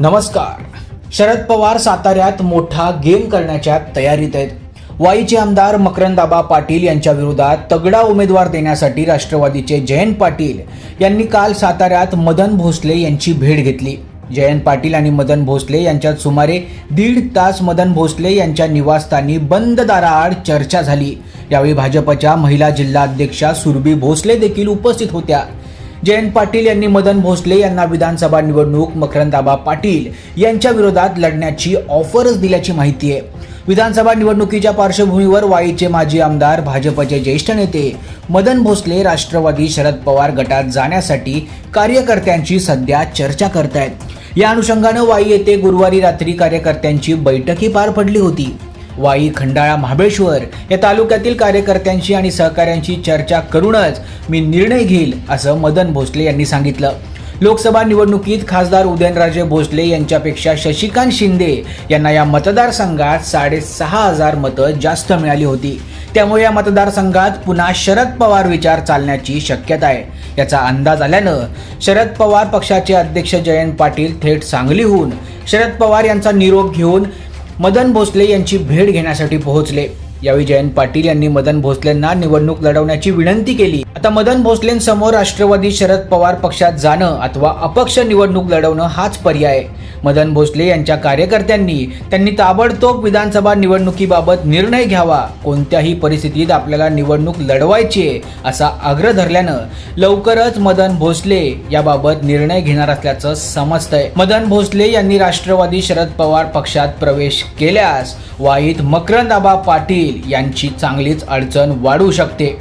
नमस्कार. शरद पवार साताऱ्यात मोठा गेम करण्याच्या तयारीत आहेत. वाईचे आमदार मकरंदाबा पाटील यांच्या विरोधात तगडा उमेदवार देण्यासाठी राष्ट्रवादीचे जयंत पाटील यांनी काल साताऱ्यात मदन भोसले यांची भेट घेतली. जयंत पाटील आणि मदन भोसले यांच्यात सुमारे दीड तास मदन भोसले यांच्या निवासस्थानी बंद दाराआड चर्चा झाली. यावेळी भाजपच्या महिला जिल्हाध्यक्षा सुरभी भोसले देखील उपस्थित होत्या. जयंत पाटील यांनी मदन भोसले यांना विधानसभा निवडणूक मकरंदाबा पाटील यांच्या विरोधात लढण्याची ऑफरच दिल्याची माहिती आहे. विधानसभा निवडणुकीच्या पार्श्वभूमीवर वाईचे माजी आमदार भाजपचे ज्येष्ठ नेते मदन भोसले राष्ट्रवादी शरद पवार गटात जाण्यासाठी कार्यकर्त्यांची सध्या चर्चा करतायत. या अनुषंगानं वाई येथे गुरुवारी रात्री कार्यकर्त्यांची बैठकी पार पडली होती. वाई खंडाळा महाबळेश्वर या तालुक्यातील कार्यकर्त्यांशी आणि सहकाऱ्यांशी चर्चा करूनच मी निर्णय घेईल असं मदन भोसले यांनी सांगितलं. लोकसभा निवडणुकीत खासदार उदयनराजे भोसले यांच्यापेक्षा शशिकांत शिंदे यांना या मतदारसंघात साडेसहा हजार मतं जास्त मिळाली होती. त्यामुळे या मतदारसंघात पुन्हा शरद पवार विचार चालण्याची शक्यता आहे. याचा अंदाज आल्यानं शरद पवार पक्षाचे अध्यक्ष जयंत पाटील थेट सांगलीहून शरद पवार यांचा निरोप घेऊन मदन भोसले यांची भेट घेण्यासाठी पोहोचले. यावेळी जयंत पाटील यांनी मदन भोसलेंना निवडणूक लढवण्याची विनंती केली. आता मदन भोसलेंसमोर राष्ट्रवादी शरद पवार पक्षात जाणं अथवा अपक्ष निवडणूक लढवणं हाच पर्याय. मदन भोसले यांच्या कार्यकर्त्यांनी त्यांनी ताबडतोब विधानसभा निवडणुकीबाबत निर्णय घ्यावा. कोणत्याही परिस्थितीत आपल्याला निवडणूक लढवायची असा आग्रह धरल्यानं लवकरच मदन भोसले याबाबत निर्णय घेणार असल्याचं समजतंय. मदन भोसले यांनी राष्ट्रवादी शरद पवार पक्षात प्रवेश केल्यास वाईत मकरंदाबा पाटील पाटील यांची चांगलीच अडचण वाढू शकते.